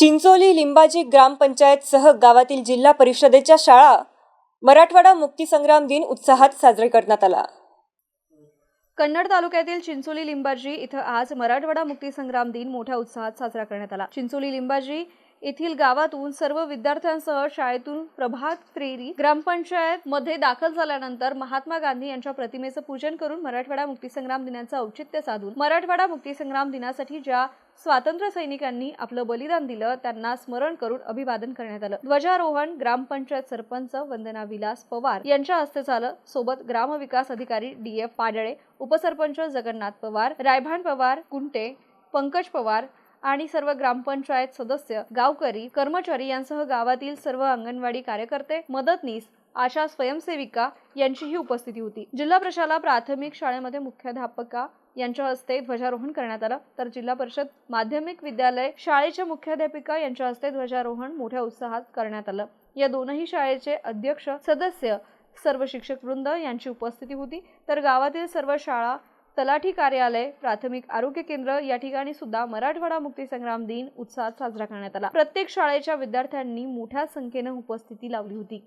चिंचोली लिंबाजी ग्रामपंचायत सह गावातील जिल्हा परिषदेच्या शाळा मराठवाडा मुक्तीसंग्राम दिन उत्साहात साजरे करण्यात आला. कन्नड तालुक्यातील चिंचोली लिंबाजी इथं आज मराठवाडा मुक्तीसंग्राम दिन मोठ्या उत्साहात साजरा करण्यात आला. चिंचोली लिंबाजी येथील गावातून सर्व विद्यार्थ्यांसह शाळेतून प्रभात त्रेरी ग्रामपंचायत मध्ये दाखल झाल्यानंतर महात्मा गांधी यांच्या प्रतिमेचं पूजन करून मराठवाडा मुक्तीसंग्राम दिनाचं औचित्य साधून मराठवाडा मुक्तीसंग्राम दिनासाठी ज्या स्वातंत्र्य सैनिकांनी आपलं बलिदान दिलं त्यांना स्मरण करून अभिवादन करण्यात आलं. ध्वजारोहण ग्रामपंचायत सरपंच वंदना विलास पवार यांच्या हस्ते झालं. सोबत ग्रामविकास अधिकारी डी एफ पाडळे उपसरपंच जगन्नाथ पवार रायभान पवार कुंटे पंकज पवार आणि सर्व ग्रामपंचायत सदस्य गावकरी कर्मचारी यांसह गावातील सर्व अंगणवाडी कार्यकर्ते मदतनीस आशा स्वयंसेविका यांचीही उपस्थिती होती. जिल्हा प्रशाला प्राथमिक शाळेमध्ये मुख्याध्यापका यांच्या हस्ते ध्वजारोहण करण्यात आलं. तर जिल्हा परिषद माध्यमिक विद्यालय शाळेच्या मुख्याध्यापिका यांच्या हस्ते ध्वजारोहण मोठ्या उत्साहात करण्यात आलं. या दोनही शाळेचे अध्यक्ष सदस्य सर्व शिक्षक वृंद यांची उपस्थिती होती. तर गावातील सर्व शाळा तलाठी कार्यालय प्राथमिक आरोग्य केंद्र या ठिकाणी सुद्धा मराठवाडा मुक्तीसंग्राम दिन उत्साहात साजरा करण्यात आला. प्रत्येक शाळेच्या विद्यार्थ्यांनी मोठ्या संख्येनं उपस्थिती लावली होती.